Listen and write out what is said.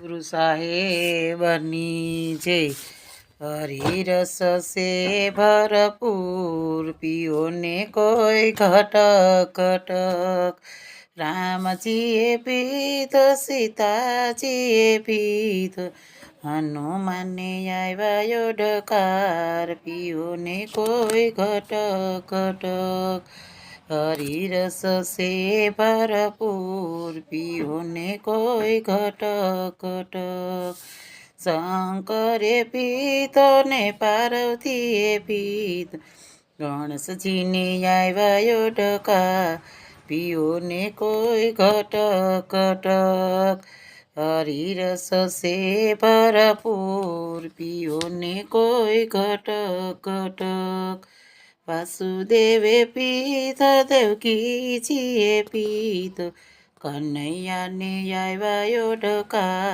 ગુરુ સાહેબની જય. હરિરસ સે ભરપૂર પીઓ ને કોઈ ઘટક ઘટક રામજીએ પીધ, સીતાજીએ પીધ. હનુમાને આવ્યો ડકાર પીઓ ને કોઈ ઘટક ઘટક हरिरस से भरपूर पिउने कोई घटक शङ्करे पित ने पार्वतीए पित। गणेश झिनी आइवायो डका पिउने कोई घटक हरिरस से भरपूर पिउने कोई घटक વાસુદેવે પીધો દેવકીજીએ પીધો. કનૈયાને આવ્યો ડકા